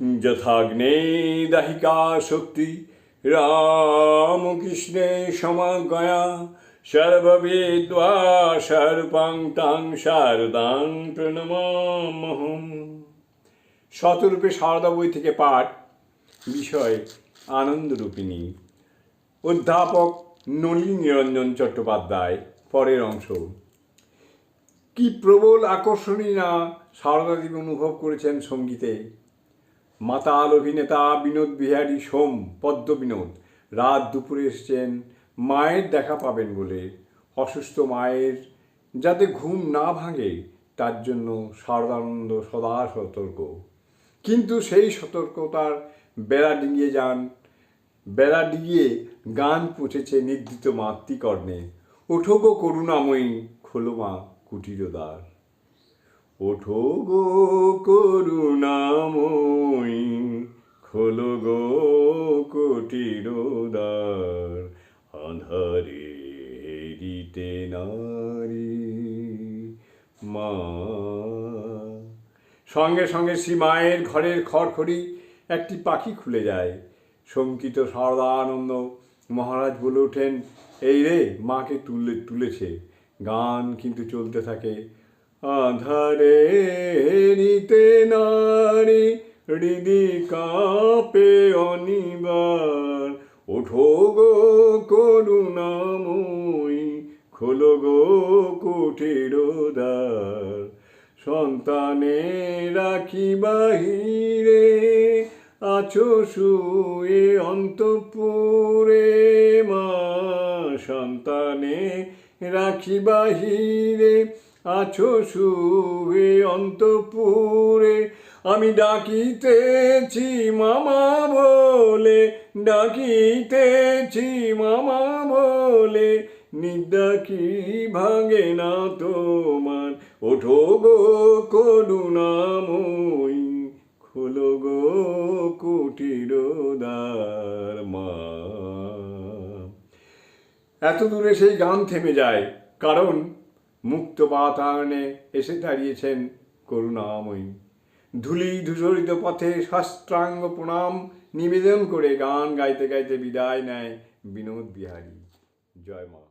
যথাগ্নে দাহিকা শক্তি রামকৃষ্ণে সমাগয়া সর্ববিদ্বা সর্বাং তাং শারদাং প্রণমামহম। শতরূপে সারদা বই থেকে পাঠ, বিষয় আনন্দরূপিণী। অধ্যাপক নলিনী নিরঞ্জন চট্টোপাধ্যায়, পরের অংশ। কি প্রবল আকর্ষণী না সারদাদেবী অনুভব করেছেন সঙ্গীতে। মাতাল অভিনেতা বিনোদ বিহারী সোম পদ্ম বিনোদ রাত দুপুরে এসছেন, মায়ের দেখা পাবেন বলে। অসুস্থ মায়ের যাতে ঘুম না ভাঙে, তার জন্য সারদানন্দ সদা সতর্ক। কিন্তু সেই সতর্কতার বেড়া ডিঙিয়ে যান, বেড়া ডিঙিয়ে গান পৌঁছেছে নির্দিত মাতৃকর্ণে। ওঠো গো করুণাময়ী, খোলো মা কুটিরদ্বার ওঠো গো করুণাময়ী, খোলো গো কুটিরদ্বার আধারে হেরিতে নারী, মা। সঙ্গে সঙ্গে শ্রী মায়ের ঘরের খড়খড়ি একটি পাখি খুলে যায়। শঙ্কিত সারদানন্দ মহারাজ বলে ওঠেন, এই রে, মাকে তুলে, তুলেছে। গান কিন্তু চলতে থাকে। আধারে নিতে নারী হৃদি কাপে অনিবার। ওঠো গো করুণাময়ী, খোলো গো কুটির দ্বার। সন্তানে রাখি বাহিরে, আছো শুয়ে অন্তপুরে মা। সন্তানে রাখি বাহিরে আছো শুয়ে অন্তপুরে। আমি ডাকিতেছি মামা বলে, ডাকিতেছি মামা বলে। নিদ্রা কি ভাঙে না তোমার? ওঠো গো করুণাময়ী, খোলো গো কুটির দ্বার মা। এত দূরে সেই গান থেমে যায়, কারণ মুক্ত বাতায়নে এসে দাঁড়িয়েছেন করুণাময়ী। ধুলি ধূসরিত পথে শাস্ত্রাঙ্গ প্রণাম, নিবেদন করে গান গাইতে গাইতে বিদায় নেয় বিনোদ বিহারী। জয় মা।